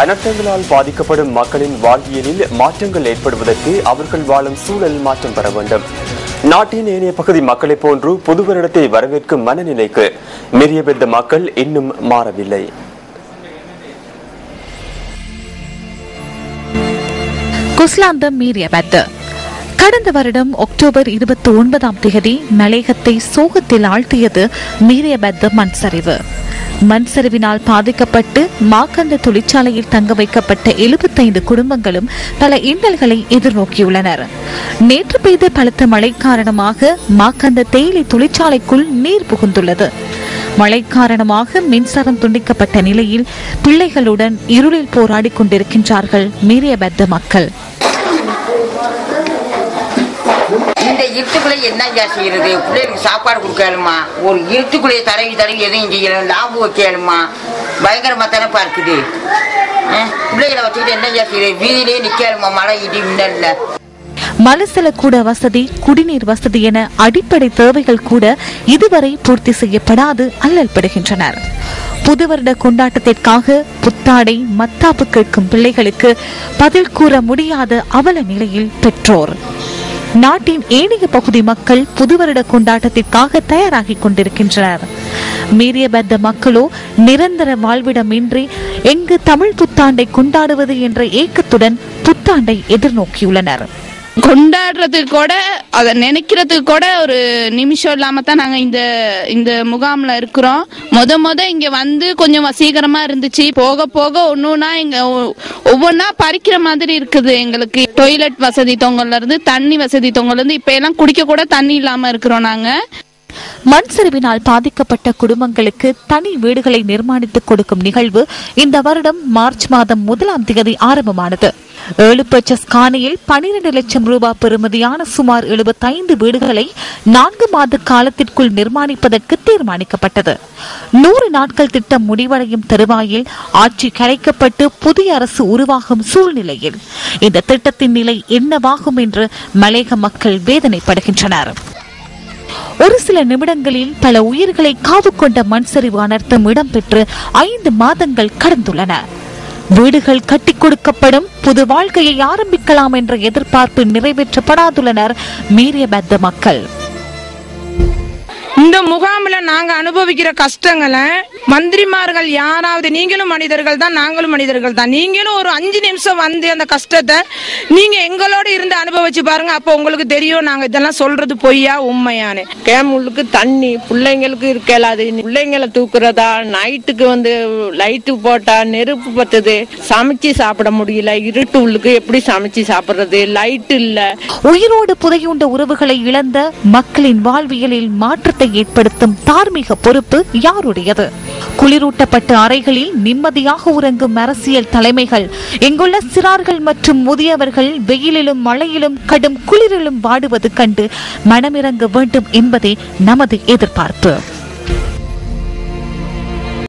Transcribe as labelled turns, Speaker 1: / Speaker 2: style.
Speaker 1: அனர்த்தங்களால் பாதிக்கப்படும் மக்களின் வாழ்வியலில் மாற்றங்கள் ஏற்படுவதற்கு அவர்கள் வாழும் சூழல் மாற்றம் பெற வேண்டும். நாட்டின் ஏனைய பகுதி மக்களைப் போன்று புது வருடத்தை வரவேற்கும் மனநிலைக்கு மெரியபெத்த மக்கள் இன்னும் மாறவில்லை.
Speaker 2: குஸ்லாந்தம் மீறியபத்து கடந்த வருடம் அக்டோபர் இருபத்தி ஒன்பதாம் தேதி மலேகத்தை சோகத்தில் ஆழ்த்தியது மீரியபெத்த மண் சரிவு மண் சரிவினால் பாதிக்கப்பட்டு மாக்கந்த தொழிற்சாலையில் தங்க வைக்கப்பட்ட எழுபத்தைந்து குடும்பங்களும் பல இன்னல்களை எதிர்நோக்கியுள்ளனர். நேற்று பெய்த பலத்த மழை காரணமாக மாக்கந்த தேயிலை தொழிற்சாலைக்குள் நீர் புகுந்துள்ளது. மழை காரணமாக மின்சாரம் துண்டிக்கப்பட்ட நிலையில் பிள்ளைகளுடன் இருளில் போராடிக் கொண்டிருக்கின்றார்கள் மீறியபத்த மக்கள்.
Speaker 3: இந்த இருட்டுக்குள்ளே என்னங்க செய்யறது? பிள்ளைகளுக்கு சாப்பாடு கொடுக்கலுமா ஒரு இருட்டுக்குள்ளேயே தடவி தடவி எதையும் செய்யணும் லாபம் வைக்கலுமா பயங்கரமாக தானப்பா இருக்குது. பிள்ளைகளை வச்சுக்கிட்டு என்னங்க செய்யறது? வீதியிலேயே நிற்கலுமா மழை இடி மின்னல்ல.
Speaker 2: மலசல கூட வசதி குடிநீர் வசதி என அடிப்படை தேவைகள் கூட இதுவரை பூர்த்தி செய்யப்படாது அல்லல்படுகின்றனர் புது வருட கொண்டாட்டத்திற்காக புத்தாடை மத்தாப்பு கேட்கும் பிள்ளைகளுக்கு பதில் கூற முடியாத அவல நிலையில் பெற்றோர். நாட்டின் ஏனைய பகுதி மக்கள் புதுவருட கொண்டாட்டத்திற்காக தயாராகிக் கொண்டிருக்கின்றனர். மீறியபத்த மக்களோ நிரந்தர வாழ்விடமின்றி எங்கு தமிழ் புத்தாண்டை கொண்டாடுவது என்ற ஏக்கத்துடன் புத்தாண்டை எதிர்நோக்கியுள்ளனர்.
Speaker 4: கொண்டாடுறதுக்கு கூட அதை நினைக்கிறதுக்கு கூட ஒரு நிமிஷம் இல்லாம தான் நாங்க இந்த இந்த முகாம்ல இருக்கிறோம். முத முத இங்க வந்து கொஞ்சம் சீக்கிரமா இருந்துச்சு. போக போக ஒன்னொன்னா இங்க ஒவ்வொன்னா பறிக்கிற மாதிரி இருக்குது எங்களுக்கு. டொய்லெட் வசதி தொங்கல்ல இருந்து தண்ணி வசதி தொங்கல்ல இருந்து இப்ப எல்லாம் குடிக்க கூட தண்ணி இல்லாம இருக்கிறோம் நாங்க.
Speaker 2: மண் சரிவினால் பாதிக்கப்பட்ட குடும்பங்களுக்கு தனி வீடுகளை நிர்மாணித்துக் கொடுக்கும் நிகழ்வு இந்த வருடம் மார்ச் மாதம் முதலாம் தேதி ஆரம்பமானது. ஏழு பர்ச்சஸ் காணியில் பனிரெண்டு லட்சம் ரூபாய் பெறுமதியான சுமார் 75 வீடுகளை நான்கு மாத காலத்திற்குள் நிர்மாணிப்பதற்கு தீர்மானிக்கப்பட்டது. நூறு நாட்கள் திட்டம் முடிவடையும் தருவாயில் ஆட்சி கலைக்கப்பட்டு புதிய அரசு உருவாகும் சூழ்நிலையில் இந்த திட்டத்தின் நிலை என்னவாகும் என்று மலேக மக்கள் வேதனைப்படுகின்றனர். ஒரு சில நிமிடங்களில் பல உயிர்களை காவு கொண்ட மண் சரிவு அனர்த்தம் இடம்பெற்று ஐந்து மாதங்கள் கடந்துள்ளன. வீடுகள் கட்டி கொடுக்கப்படும் புது வாழ்க்கையை ஆரம்பிக்கலாம் என்ற எதிர்பார்ப்பு நிறைவேற்றப்படாதுள்ளனர் மீறிய பத்த மக்கள்.
Speaker 5: இந்த முகாமில் நாங்க அனுபவிக்கிற கஷ்டங்களை மந்திரிமார்கள் யாராவது நீங்களும் மனிதர்கள் தான் நாங்களும் மனிதர்கள் தான். நீங்களும் ஒரு அஞ்சு நிமிஷம் வந்து அந்த கஷ்டத்தை நீங்க எங்களோட இருந்து அனுபவிச்சு பாருங்க. அப்போ உங்களுக்கு தெரியும் நாங்க இதெல்லாம் சொல்றது பொய்யா உண்மையானு
Speaker 6: கேம் உள்ளுக்கு தண்ணி பிள்ளைங்களுக்கு இருக்கலாது. பிள்ளைங்களை தூக்குறதா நைட்டுக்கு வந்து லைட்டு போட்டா நெருப்பு பத்துது. சமைச்சு சாப்பிட முடியல. இருட்டு உள்ளுக்கு எப்படி சமைச்சு சாப்பிடுறது? லைட் இல்ல.
Speaker 2: உயிரோடு புதையுண்ட உறவுகளை இழந்த மக்களின் வாழ்வியலில் மாற்றத்தை ஏற்படுத்தும் தார்மீக பொறுப்பு யாருடையது? குளிரூட்டப்பட்ட அறைகளில் நிம்மதியாக உறங்கும் அரசியல் தலைமைகள் இங்குள்ள சிறார்கள் மற்றும் முதியவர்கள் வெயிலிலும் மழையிலும் கடும் குளிரிலும் வாடுவது கண்டு மனமிறங்க வேண்டும் என்பதே நமது எதிர்பார்ப்பு.